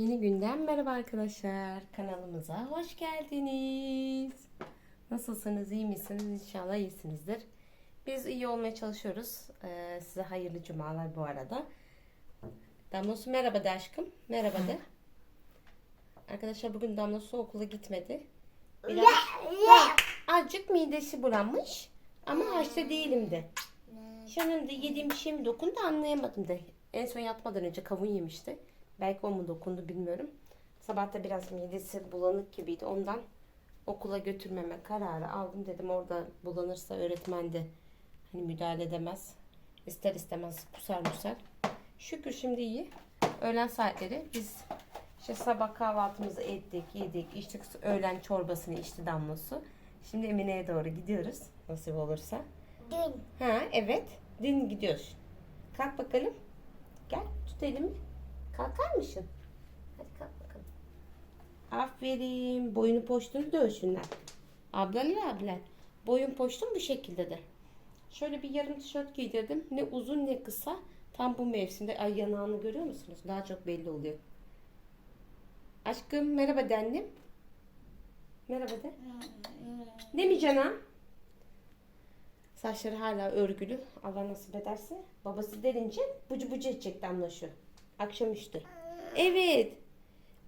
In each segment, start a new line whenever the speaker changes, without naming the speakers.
Yeni günden merhaba arkadaşlar. Kanalımıza hoş geldiniz. Nasılsınız? iyi misiniz? İnşallah iyisinizdir. Biz iyi olmaya çalışıyoruz. Ee, size hayırlı cumalar bu arada. Damlosu merhaba de aşkım. Merhaba de. Arkadaşlar bugün Damlosu okula gitmedi. Biraz azıcık midesi bulanmış. Ama hasta değilim de. Şu an da yediğim bir şey mi dokundu anlayamadım da. En son yatmadan önce kavun yemişti. Belki o mu dokundu bilmiyorum. Sabah da biraz midesi bulanık gibiydi. Ondan okula götürmeme kararı aldım. Dedim orada bulanırsa öğretmen de hani müdahale edemez. İster istemez kusar musar. Şükür şimdi iyi. Öğlen saatleri biz işte sabah kahvaltımızı ettik, yedik, içtik. Öğlen çorbasını içti damlası. Şimdi Emine'ye doğru gidiyoruz. Nasip olursa.
Dün.
Ha evet. Din gidiyoruz. Kalk bakalım. Gel tut elimi. Kalkar mısın? Hadi kalk bakalım. Aferin. Boyunu poştunu da ölçsünler. Ablalar ablalar. Boyun poştun bu şekilde de. Şöyle bir yarım tişört giydirdim. Ne uzun ne kısa. Tam bu mevsimde. Ay yanağını görüyor musunuz? Daha çok belli oluyor. Aşkım merhaba de annem. Merhaba de. Mi canım? Saçları hala örgülü. Allah nasip ederse. Babası derince bucu bucu edecek damlaşı. Akşamüstü. Evet.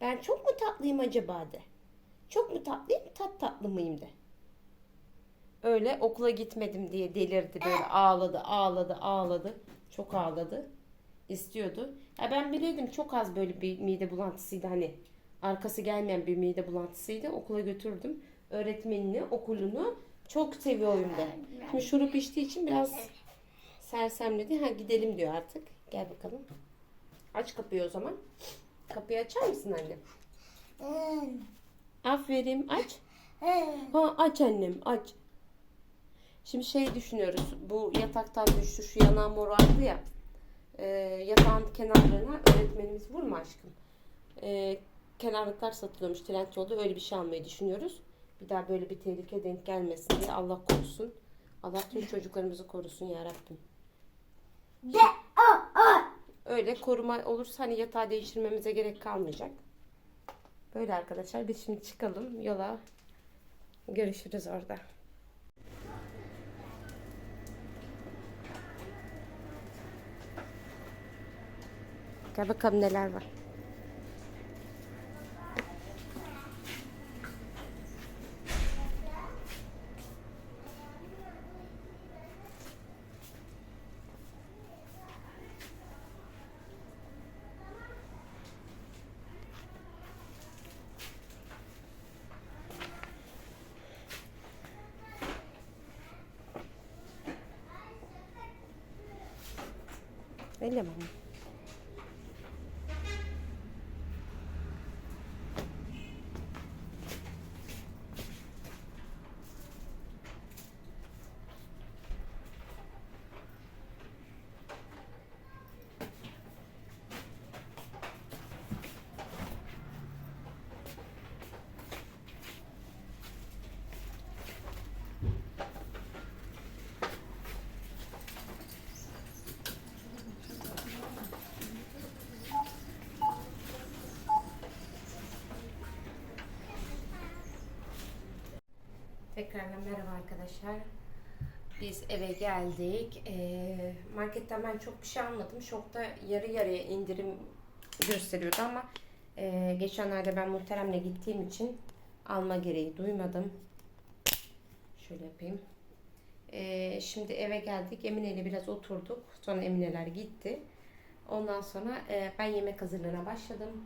Ben çok mu tatlıyım acaba de. Çok mu tatlıyım tat tatlı mıyım de. Öyle okula gitmedim diye delirdi böyle ağladı ağladı ağladı. Çok ağladı. İstiyordu. Ya ben bilirdim çok az böyle bir mide bulantısıydı hani. Arkası gelmeyen bir mide bulantısıydı. Okula götürdüm. Öğretmenini, okulunu çok seviyorum de. Şimdi şurup içtiği için biraz sersemledi. Ha gidelim diyor artık. Gel bakalım. Aç kapıyı o zaman. Kapıyı açar mısın annem? Aferin aç. Ha aç annem aç. Şimdi şey düşünüyoruz. Bu yataktan düştü şu yanağı morardı ya. Ee, yatağın kenarlarına öğretmenimiz vurma aşkım. Ee, kenarlıklar satılıyormuş Trendyol'da öyle bir şey almayı düşünüyoruz. Bir daha böyle bir tehlike denk gelmesin diye Allah korusun. Allah tüm çocuklarımızı korusun ya Rabbim. Öyle koruma olursa hani yatağı değiştirmemize gerek kalmayacak. Böyle arkadaşlar biz şimdi çıkalım yola. Görüşürüz orada. Gel bakalım neler var. Öyle mi? Tekrardan merhaba arkadaşlar. Biz eve geldik. Ee, marketten ben çok bir şey almadım. Şokta yarı yarıya indirim gösteriyordu ama e, geçenlerde ben muhteremle gittiğim için alma gereği duymadım. Şöyle yapayım. Ee, şimdi eve geldik. Emine ile biraz oturduk. Sonra Emineler gitti. Ondan sonra e, ben yemek hazırlığına başladım.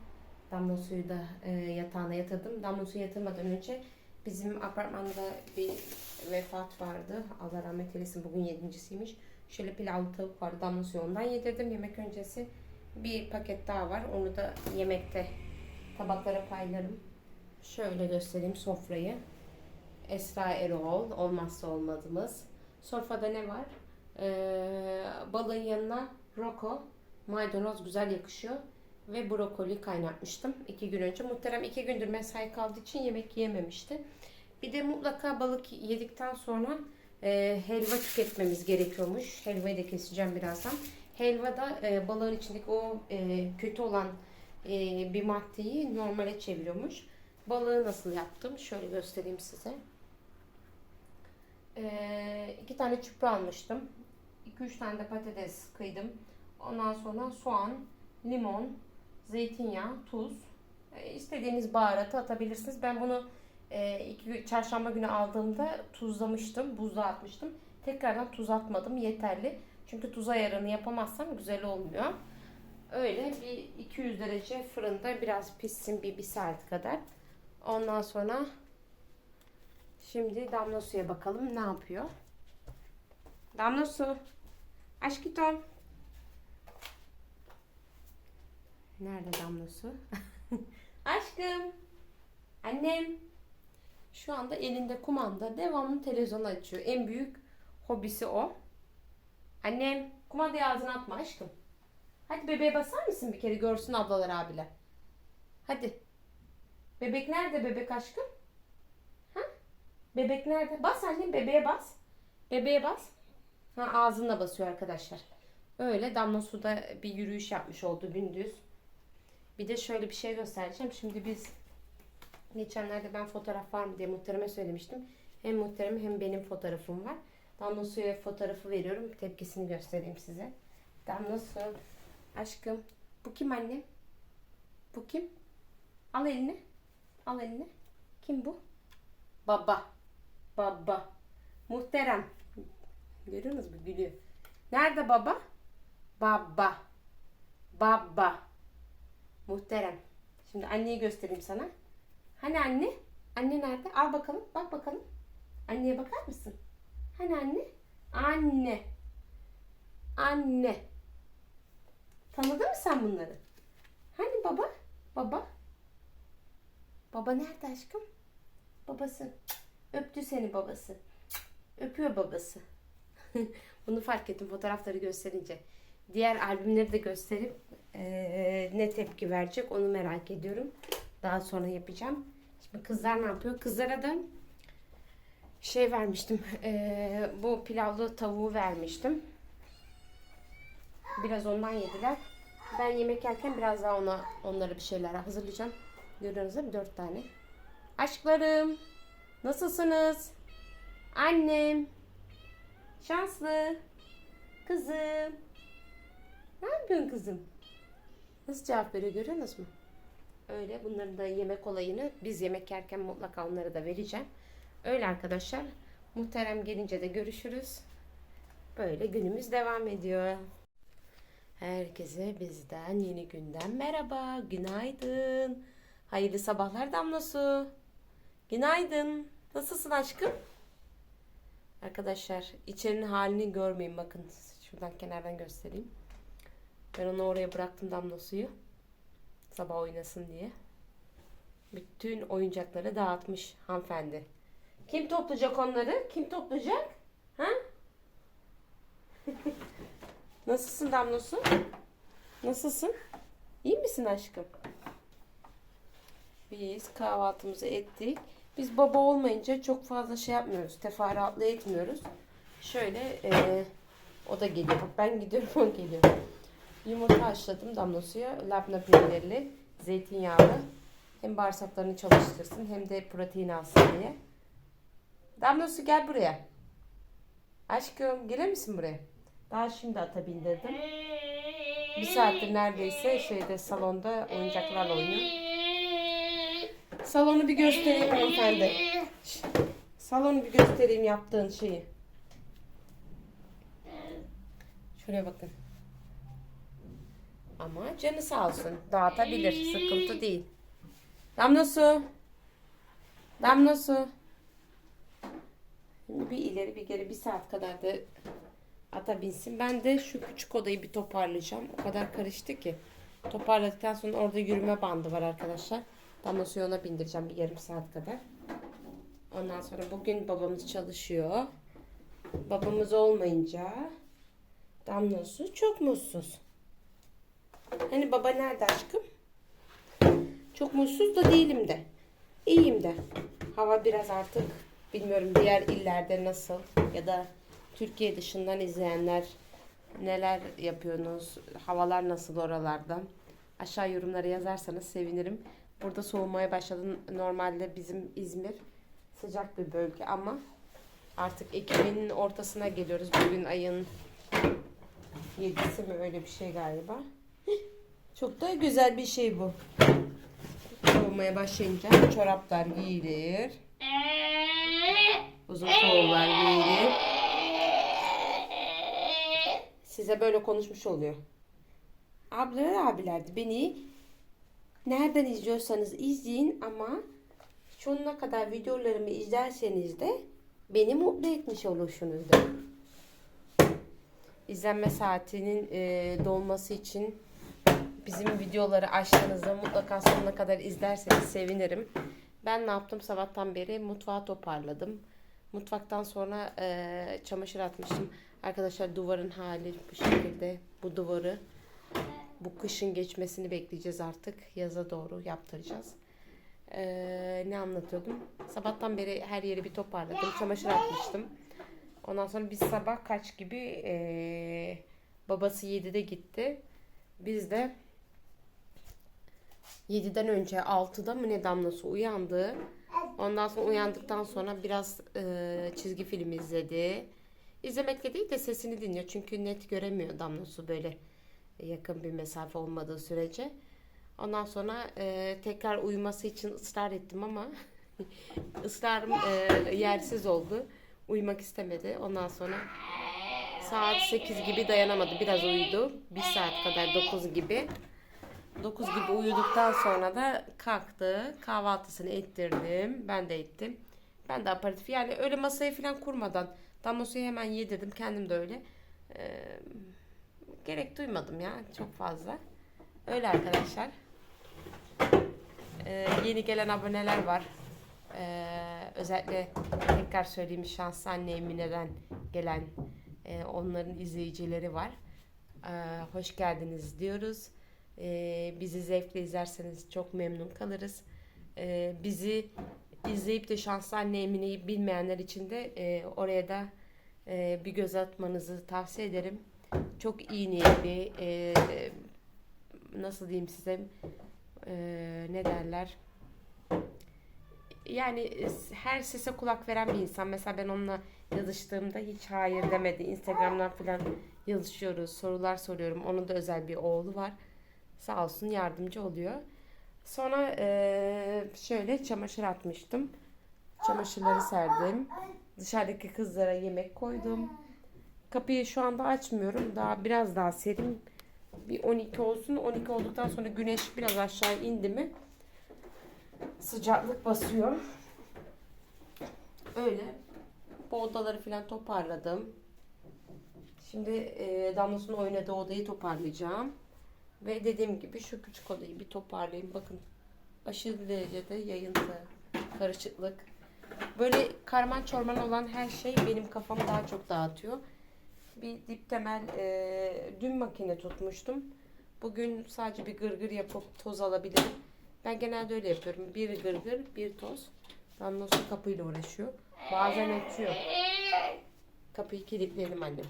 Damla suyu da e, yatağına yatırdım. Damla suyu yatırmadan önce bizim apartmanda bir vefat vardı. Allah rahmet eylesin. Bugün yedincisiymiş. Şöyle pilavlı tavuk vardı. Damla suyu ondan yedirdim. Yemek öncesi bir paket daha var. Onu da yemekte tabaklara paylarım. Şöyle göstereyim sofrayı. Esra Erol olmazsa olmazımız. Sofrada ne var? Ee, balığın yanına roko, maydanoz güzel yakışıyor. Ve brokoli kaynatmıştım iki gün önce. Muhterem iki gündür mesai kaldığı için yemek yememişti. Bir de mutlaka balık yedikten sonra e, helva tüketmemiz gerekiyormuş. Helvayı da keseceğim birazdan. Helvada e, balığın içindeki o e, kötü olan e, bir maddeyi normale çeviriyormuş. Balığı nasıl yaptım? Şöyle göstereyim size. E, iki tane çupra almıştım. 2-3 tane de patates kıydım. Ondan sonra soğan, limon, zeytinyağı, tuz. E, istediğiniz baharatı atabilirsiniz. Ben bunu e, iki, çarşamba günü aldığımda tuzlamıştım. Buzluğa atmıştım. Tekrardan tuz atmadım. Yeterli. Çünkü tuz ayarını yapamazsam güzel olmuyor. Öyle bir 200 derece fırında biraz pişsin bir, bir saat kadar. Ondan sonra şimdi damla suya bakalım ne yapıyor. Damla su. Aşkım. Nerede damla su? Aşkım. Annem. Şu anda elinde kumanda devamlı televizyon açıyor. En büyük hobisi o. Annem kumandayı ağzına atma aşkım. Hadi bebeğe basar mısın bir kere görsün ablalar abiler. Hadi. Bebek nerede bebek aşkım? Ha? Bebek nerede? Bas annem bebeğe bas. Bebeğe bas. Ha ağzına basıyor arkadaşlar. Öyle damla suda bir yürüyüş yapmış oldu gündüz. Bir de şöyle bir şey göstereceğim. Şimdi biz geçenlerde ben fotoğraf var mı diye muhtereme söylemiştim. Hem muhterem hem benim fotoğrafım var. Damla suya fotoğrafı veriyorum. Tepkisini göstereyim size. Damla su. Aşkım. Bu kim annem? Bu kim? Al elini. Al elini. Kim bu? Baba. Baba. Muhterem. Görüyor musunuz? Gülüyor. Nerede baba? Baba. Baba. Muhterem. Şimdi anneyi göstereyim sana. Hani anne? Anne nerede? Al bakalım. Bak bakalım. Anneye bakar mısın? Hani anne? Anne. Anne. Tanıdın mı sen bunları? Hani baba? Baba? Baba nerede aşkım? Babası. Öptü seni babası. Öpüyor babası. Bunu fark ettim fotoğrafları gösterince. Diğer albümleri de gösterip eee, ne tepki verecek onu merak ediyorum. Daha sonra yapacağım. Şimdi kızlar ne yapıyor? Kızlara da şey vermiştim. eee, bu pilavlı tavuğu vermiştim. Biraz ondan yediler. Ben yemek yerken biraz daha ona onlara bir şeyler hazırlayacağım. Görüyorsunuz değil mi? Dört tane. Aşklarım. Nasılsınız? Annem. Şanslı. Kızım. Ne yapıyorsun kızım? Nasıl cevap veriyor görüyorsunuz mu? Öyle bunların da yemek olayını biz yemek yerken mutlaka onlara da vereceğim. Öyle arkadaşlar. Muhterem gelince de görüşürüz. Böyle günümüz devam ediyor. Herkese bizden yeni günden merhaba. Günaydın. Hayırlı sabahlar Damlası. Günaydın. Nasılsın aşkım? Arkadaşlar içerinin halini görmeyin bakın. Şuradan kenardan göstereyim. Ben onu oraya bıraktım damla suyu. Sabah oynasın diye. Bütün oyuncakları dağıtmış hanımefendi. Kim toplayacak onları? Kim toplayacak? Ha? Nasılsın Damlosu? Nasılsın? İyi misin aşkım? Biz kahvaltımızı ettik. Biz baba olmayınca çok fazla şey yapmıyoruz. Teferruatlı etmiyoruz. Şöyle e, o da geliyor. Ben gidiyorum o geliyor. Yumurta haşladım damla suya. Labne peynirli, zeytinyağlı. Hem bağırsaklarını çalıştırsın hem de protein alsın diye. Damla su gel buraya. Aşkım gelir misin buraya? Daha şimdi ata bindirdim. Bir saattir neredeyse şeyde salonda oyuncaklarla oynuyor. Salonu bir göstereyim hanımefendi. Salonu bir göstereyim yaptığın şeyi. Şuraya bakın. Ama canı sağ olsun. Dağıtabilir. Sıkıntı değil. Damla su. Damla su. Şimdi bir ileri bir geri bir saat kadar da ata binsin. Ben de şu küçük odayı bir toparlayacağım. O kadar karıştı ki. Toparladıktan sonra orada yürüme bandı var arkadaşlar. Damla suyu ona bindireceğim bir yarım saat kadar. Ondan sonra bugün babamız çalışıyor. Babamız olmayınca Damla su çok mutsuz. Hani baba nerede aşkım? Çok mutsuz da değilim de. İyiyim de. Hava biraz artık bilmiyorum diğer illerde nasıl ya da Türkiye dışından izleyenler neler yapıyorsunuz? Havalar nasıl oralarda? Aşağı yorumlara yazarsanız sevinirim. Burada soğumaya başladı. Normalde bizim İzmir sıcak bir bölge ama artık Ekim'in ortasına geliyoruz. Bugün ayın 7'si mi öyle bir şey galiba. Çok da güzel bir şey bu. Soğumaya başlayınca çoraplar giyilir. Uzun kollar giyilir. Size böyle konuşmuş oluyor. Ablalar abilerdi beni nereden izliyorsanız izleyin ama sonuna kadar videolarımı izlerseniz de beni mutlu etmiş olursunuzdur. İzlenme saatinin e, dolması için bizim videoları açtığınızda mutlaka sonuna kadar izlerseniz sevinirim. Ben ne yaptım sabahtan beri mutfağı toparladım. Mutfaktan sonra e, çamaşır atmıştım. Arkadaşlar duvarın hali bu şekilde. Bu duvarı bu kışın geçmesini bekleyeceğiz artık. Yaza doğru yaptıracağız. E, ne anlatıyordum? Sabahtan beri her yeri bir toparladım. Çamaşır atmıştım. Ondan sonra biz sabah kaç gibi e, babası 7'de gitti. Biz de 7'den önce 6'da mı ne damlası uyandı. Ondan sonra uyandıktan sonra biraz e, çizgi film izledi. İzlemekle değil de sesini dinliyor. Çünkü net göremiyor damlası böyle yakın bir mesafe olmadığı sürece. Ondan sonra e, tekrar uyuması için ısrar ettim ama ısrarım e, yersiz oldu. Uyumak istemedi. Ondan sonra saat 8 gibi dayanamadı. Biraz uyudu. 1 saat kadar 9 gibi. 9 gibi uyuduktan sonra da kalktı. Kahvaltısını ettirdim. Ben de ettim. Ben de aparatif yani öyle masaya falan kurmadan damlasıyı hemen yedirdim. Kendim de öyle. Ee, gerek duymadım ya çok fazla. Öyle arkadaşlar. Ee, yeni gelen aboneler var. Ee, özellikle tekrar söyleyeyim şanslı anne Emine'den gelen e, onların izleyicileri var. Ee, hoş geldiniz diyoruz. Ee, bizi zevkle izlerseniz çok memnun kalırız. Ee, bizi izleyip de şanslı anne Emine'yi bilmeyenler için de e, oraya da e, bir göz atmanızı tavsiye ederim. Çok iyi niyetli, e, nasıl diyeyim size, e, ne derler, yani her sese kulak veren bir insan. Mesela ben onunla yazıştığımda hiç hayır demedi. Instagram'dan falan yazışıyoruz, sorular soruyorum. Onun da özel bir oğlu var. Sağ olsun yardımcı oluyor. Sonra eee, şöyle çamaşır atmıştım. Çamaşırları serdim. Dışarıdaki kızlara yemek koydum. Kapıyı şu anda açmıyorum. Daha biraz daha serin. Bir 12 olsun. 12 olduktan sonra güneş biraz aşağı indi mi sıcaklık basıyor. Öyle. Bu odaları falan toparladım. Şimdi e, Damlas'ın oynadığı odayı toparlayacağım. Ve dediğim gibi şu küçük odayı bir toparlayayım. Bakın aşırı derecede yayıntı, karışıklık. Böyle karman çorman olan her şey benim kafamı daha çok dağıtıyor. Bir dip temel e, dün makine tutmuştum. Bugün sadece bir gırgır yapıp toz alabilirim. Ben genelde öyle yapıyorum. Bir gırgır, bir toz. Damla su kapıyla uğraşıyor. Bazen açıyor. Kapıyı kilitleyelim annem.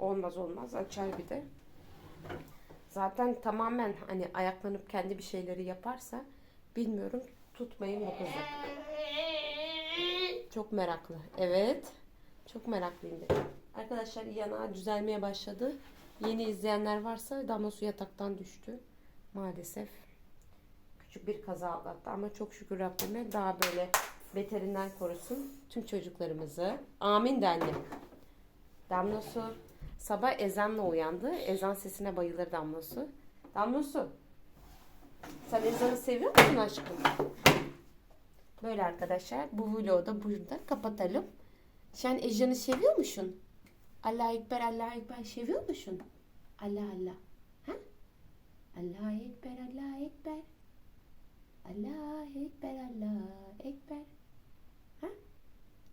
Olmaz olmaz açar bir de. Zaten tamamen hani ayaklanıp kendi bir şeyleri yaparsa bilmiyorum tutmayın bu kızı. Çok meraklı. Evet. Çok meraklıyım de. Arkadaşlar yanağı düzelmeye başladı. Yeni izleyenler varsa damla su yataktan düştü. Maalesef. Küçük bir kaza atlattı ama çok şükür Rabbime daha böyle beterinden korusun tüm çocuklarımızı. Amin de annem. Damla su sabah ezanla uyandı. Ezan sesine bayılır Damla su. Damla su. Sen ezanı seviyor musun aşkım? Böyle arkadaşlar bu vlogu da burada kapatalım. Sen ezanı seviyor musun? Allah Ekber, Allah Ekber seviyor musun? Allah Allah. Ha? Allah Ekber, Allah Ekber. Allah Ekber, Allah Ekber. Ha?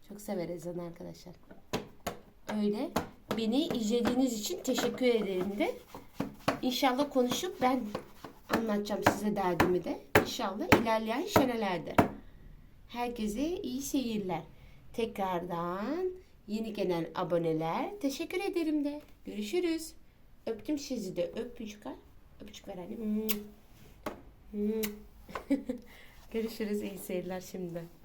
Çok sever ezanı arkadaşlar. Öyle. Beni izlediğiniz için teşekkür ederim de. İnşallah konuşup ben anlatacağım size derdimi de. İnşallah ilerleyen senelerde. Herkese iyi seyirler. Tekrardan yeni gelen aboneler teşekkür ederim de. Görüşürüz. Öptüm sizi de. Öpücük al. Öpücük ver annem. Hmm. Hmm. Görüşürüz. iyi seyirler şimdi.